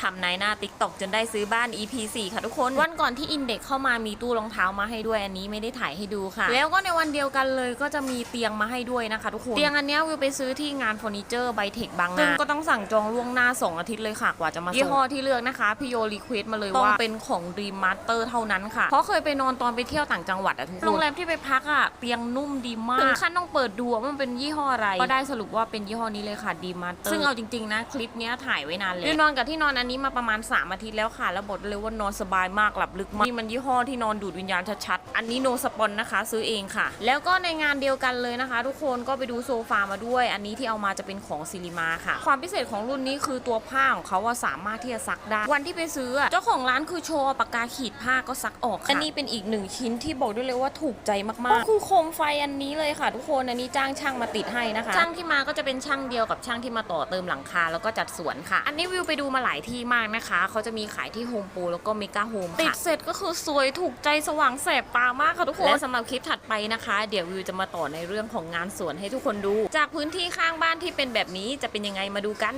ทำนายหน้าติ๊กตอกจนได้ซื้อบ้าน EP 4 ค่ะทุกคน วันก่อนที่อินเด็กเข้ามามีตู้รองเท้ามาให้ด้วยอันนี้ไม่ได้ถ่ายให้ดูค่ะ แล้วก็ในวันเดียวกันเลยก็จะมีเตียงมาให้ด้วยนะคะทุกคนเตียงอันเนี้ยวิวไปซื้อที่งานเฟอร์นิเจอร์ไบเทคบางนาซึ่งก็ต้องสั่งจองล่วงหน้า 2 อาทิตย์เลยค่ะกว่าจะมาส่งยี่ห้อที่เลือกนะคะพี่โยรีเควสมาเลยว่าเป็นของ Dream Master เท่านั้นค่ะเพราะเคยไปนอนตอนไปเที่ยวต่างจังหวัดอะทุกคนโรงแรมที่ไปพักอะเตียงนุ่มดีมากถึงขั้นต้องเปิดดูว่ามันเป็นยี่ห้ออะไร ก็ได้สรุปว่าเป็นยี่ห้อนี้เลยค่ะดีมาเตอร์ซึ่งเอาจริงๆนะคลิปเนี้ยถ่ายไว้นานเลยนอนกับที่นอนอันนี้มาประมาณ 3 อาทิตย์แล้วค่ะ แล้วบอกเลยว่านอนสบายมากหลับลึกมากนี่มันยี่ห้อที่นอนดูดวิญญาณชัดๆ อันนี้โนสปอนนะคะ ซื้อเองค่ะ แล้วก็ในงานเดียวกันเลยนะคะ ทุกคนก็ไปดูโซฟามาด้วย อันนี้ที่เอามาจะเป็นของซิลิมาค่ะ ความพิเศษของรุ่นนี้คือตัวผ้าของเขาว่าสามารถที่จะซักได้ วันที่ไปซื้อเจ้าของร้านคือโชว์ปากกาขีดผ้าก็ซักออกค่ะอันนี้เป็นอีกหนึ่งชิ้นที่บอกได้เลยว่าถูกใจมากๆก็คือโคมไฟอันนี้เลยค่ะ ทุกคนอันนี้จ้างช่างมาติดให้นะคะช่างที่มาก็จะเป็นช่างเดียวกับช่างที่มาต่อเติมหลังคาแล้วก็จัดสวนค่ะ อันนี้วิวไปดูมาหลายที่มากนะคะ เขาจะมีขายที่โฮมโปรแล้วก็เมกาโฮมติดเสร็จก็คือสวยถูกใจสว่างแสบตามากค่ะทุกคน และสำหรับคลิปถัดไปนะคะ เดี๋ยววิวจะมาต่อในเรื่องของงานสวนให้ทุกคนดู จากพื้นที่ข้างบ้านที่เป็นแบบนี้จะเป็นยังไงมาดูกัน